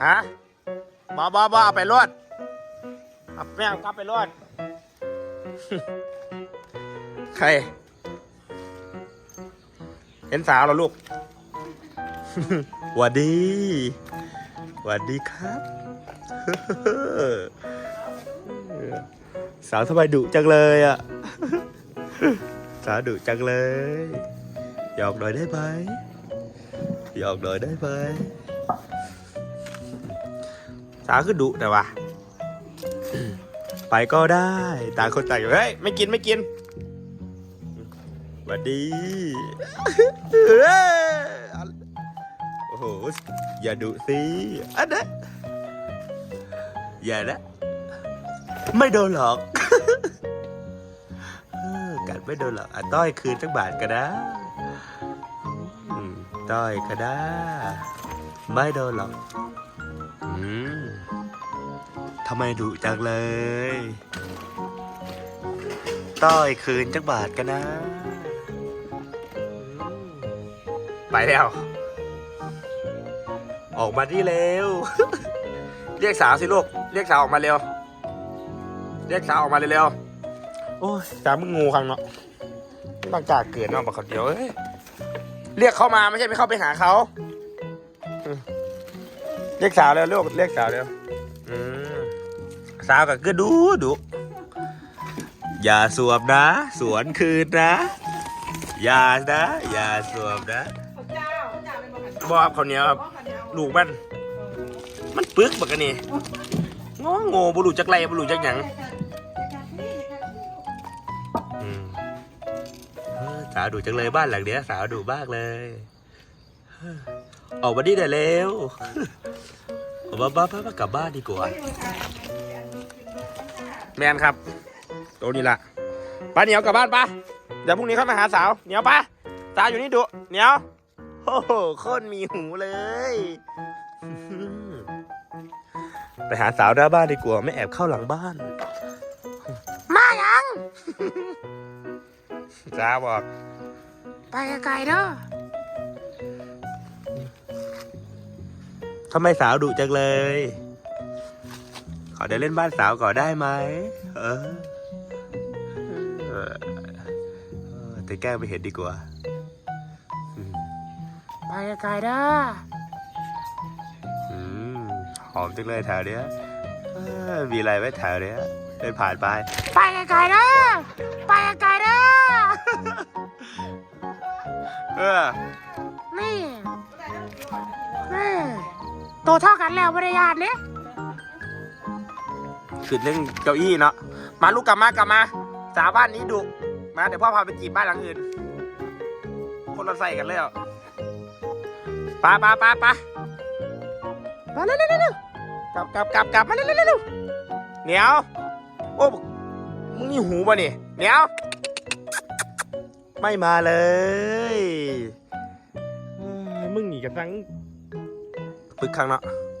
อะบอบอบอเอาไปรวดเอาแม่งกลับไปรวดใคร เห็นสาวเหรอลูก หวัดดี หวัดดีครับ สาวทำไมดุจังเลยอะ สาวดุจังเลย หยอกหน่อยได้ไหมหยอกหน่อยได้ไหม สาวคือดุแต่ว่า ไปก็ได้ต่างคนต่างอยู่เฮ้ยไม่กินไม่กินหวัดดีโอ้โหอย่าดุสิอันนะอย่านะไม่โดนหรอกกัดไม่โดนหรอกอะต้อยคืนจักบาทก็ได้ต้อยก็ได้ไม่โดนหรอก ทำไมดุจังเลย ต้อยคืนจักบาทก็นะอืมไปแล้ว ออกมาที่เร็ว เรียกสาวสิลูก เรียกสาวออกมาเร็ว เรียกสาวออกมาเร็วๆ โอ้ยสาวมึงงูครั้งเนาะไม่บางกล้าเกินเนาะบักคนเดียวเอ้ยเรียกเขามาไม่ใช่ไปเข้าไปหาเขาอืม เรียกสาวเร็วลูกเรียกสาวเร็วอืมสาวก็คือดูดูอย่าสวมนะ สวนคืนนะ อย่านะ อย่าสวมนะบ่ขันบเขาวเหนี้ยวครับบ่ขันเดียวลูกมันมันปึกบักกันนี่งอโง่บุรุจักไรบุรุจักหยังอืมเออสาวดูจังเลยบ้านหลังเนี้ยสาวดูมากเลย ออออกมาดิได้เร็วออกมาบ้านมากลับบ้านดีกว่า แมนครับ ตัวนี้ละป้าเหนียวกลับบ้านปะเดี๋ยวพรุ่งนี้เข้ามาหาสาว เหนียวปะสาวอยู่นี่ดุเหนียวโอ้โหโคตรมีหูเลย ไปหาสาวหน้าบ้านดีกว่า ไม่แอบเข้าหลังบ้าน มายังจ้าบอก ไปไกลๆเด้อ ทำไมสาวดุจังเลย ขอเดินเล่นบ้านสาวก่อนได้ไหม เออเออแต่แกล้งไปเห็นดีกว่า ไปไกลๆด้อหอมจังเลยแถวเนี้ยเออมีอะไรไหมแถวเนี้ยเดินผ่านไป ไปไกลๆด้อไปไกลๆด้อเออนี่นี่ โตเท่ากันแล้วบริยานเนี่ยขึ้นเรื่องเก้าอี้เนาะมาลูกกลับมากลับมา สาวบ้านนี้ดุมาเดี๋ยวพ่อพาไปจีบบ้านหลังอื่น คนละใส่กันเลยอะปาปาปาปามาเร็วเร็วเร็วกลับกลับกลับกลับมาเร็วเร็วเร็วเหนียวโอ้มึงมีหูป่ะนี่เหนียวไม่มาเลยเอ้ยมึงหนีกันทั้ง 会看了。